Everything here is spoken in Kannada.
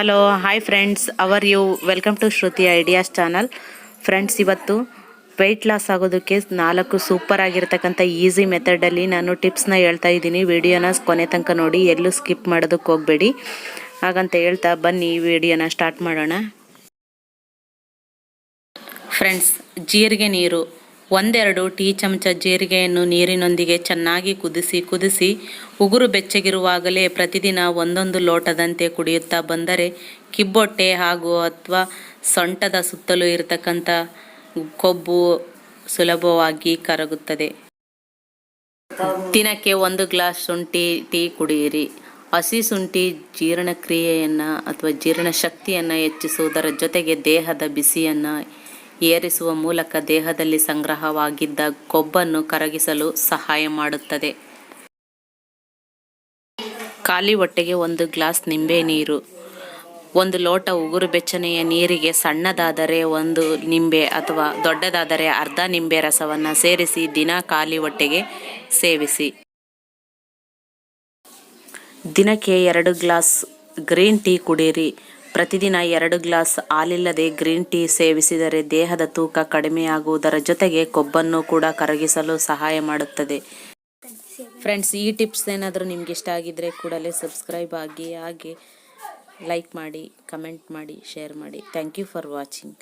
Hello hi friends are you welcome to Shruti ideas channel friends ಇವತ್ತು ವೆಯ್ಟ್ ಲಾಸ್ ಆಗೋದಕ್ಕೆ ನಾಲ್ಕು ಸೂಪರ್ ಆಗಿರ್ತಕ್ಕಂಥ ಈಸಿ ಮೆಥಡಲ್ಲಿ ನಾನು ಟಿಪ್ಸ್ನ ಹೇಳ್ತಾ ಇದ್ದೀನಿ. ವಿಡಿಯೋನ ಕೊನೆ ತನಕ ನೋಡಿ, ಎಲ್ಲೂ ಸ್ಕಿಪ್ ಮಾಡೋದಕ್ಕೆ ಹೋಗಬೇಡಿ. ಹಾಗಂತ ಹೇಳ್ತಾ ಬನ್ನಿ ಈ ವಿಡಿಯೋನ ಸ್ಟಾರ್ಟ್ ಮಾಡೋಣ. ಫ್ರೆಂಡ್ಸ್ ಜೀರಿಗೆ ನೀರು. ಒಂದೆರಡು ಟೀ ಚಮಚ ಜೀರಿಗೆಯನ್ನು ನೀರಿನೊಂದಿಗೆ ಚೆನ್ನಾಗಿ ಕುದಿಸಿ ಕುದಿಸಿ ಉಗುರು ಬೆಚ್ಚಗಿರುವಾಗಲೇ ಪ್ರತಿದಿನ ಒಂದೊಂದು ಲೋಟದಂತೆ ಕುಡಿಯುತ್ತಾ ಬಂದರೆ ಕಿಬ್ಬೊಟ್ಟೆ ಹಾಗೂ ಅಥವಾ ಸೊಂಟದ ಸುತ್ತಲೂ ಇರತಕ್ಕಂಥ ಕೊಬ್ಬು ಸುಲಭವಾಗಿ ಕರಗುತ್ತದೆ. ದಿನಕ್ಕೆ ಒಂದು ಗ್ಲಾಸ್ ಶುಂಠಿ ಟೀ ಕುಡಿಯಿರಿ. ಹಸಿ ಶುಂಠಿ ಜೀರ್ಣಕ್ರಿಯೆಯನ್ನು ಅಥವಾ ಜೀರ್ಣಶಕ್ತಿಯನ್ನು ಹೆಚ್ಚಿಸುವುದರ ಜೊತೆಗೆ ದೇಹದ ಬಿಸಿಯನ್ನು ಏರಿಸುವ ಮೂಲಕ ದೇಹದಲ್ಲಿ ಸಂಗ್ರಹವಾಗಿದ್ದ ಕೊಬ್ಬನ್ನು ಕರಗಿಸಲು ಸಹಾಯ ಮಾಡುತ್ತದೆ. ಖಾಲಿ ಹೊಟ್ಟೆಗೆ ಒಂದು ಗ್ಲಾಸ್ ನಿಂಬೆ ನೀರು, ಒಂದು ಲೋಟ ಉಗುರು ಬೆಚ್ಚನೆಯ ನೀರಿಗೆ ಸಣ್ಣದಾದರೆ ಒಂದು ನಿಂಬೆ ಅಥವಾ ದೊಡ್ಡದಾದರೆ ಅರ್ಧ ನಿಂಬೆ ರಸವನ್ನು ಸೇರಿಸಿ ದಿನ ಖಾಲಿ ಹೊಟ್ಟೆಗೆ ಸೇವಿಸಿ. ದಿನಕ್ಕೆ ಎರಡು ಗ್ಲಾಸ್ ಗ್ರೀನ್ ಟೀ ಕುಡಿಯಿರಿ ಪ್ರತಿದಿನ ಎರಡು ಗ್ಲಾಸ್ ಹಾಲಿಲ್ಲದೆ ಗ್ರೀನ್ ಟೀ ಸೇವಿಸಿದರೆ ದೇಹದ ತೂಕ ಕಡಿಮೆಯಾಗುವುದರ ಜೊತೆಗೆ ಕೊಬ್ಬನ್ನು ಕೂಡ ಕರಗಿಸಲು ಸಹಾಯ ಮಾಡುತ್ತದೆ. ಫ್ರೆಂಡ್ಸ್ ಈ ಟಿಪ್ಸ್ ಏನಾದರೂ ನಿಮ್ಗೆ ಇಷ್ಟ ಆಗಿದ್ದರೆ ಕೂಡಲೇ ಸಬ್ಸ್ಕ್ರೈಬ್ ಆಗಿ, ಹಾಗೆ ಲೈಕ್ ಮಾಡಿ ಕಮೆಂಟ್ ಮಾಡಿ ಶೇರ್ ಮಾಡಿ. Thank you for watching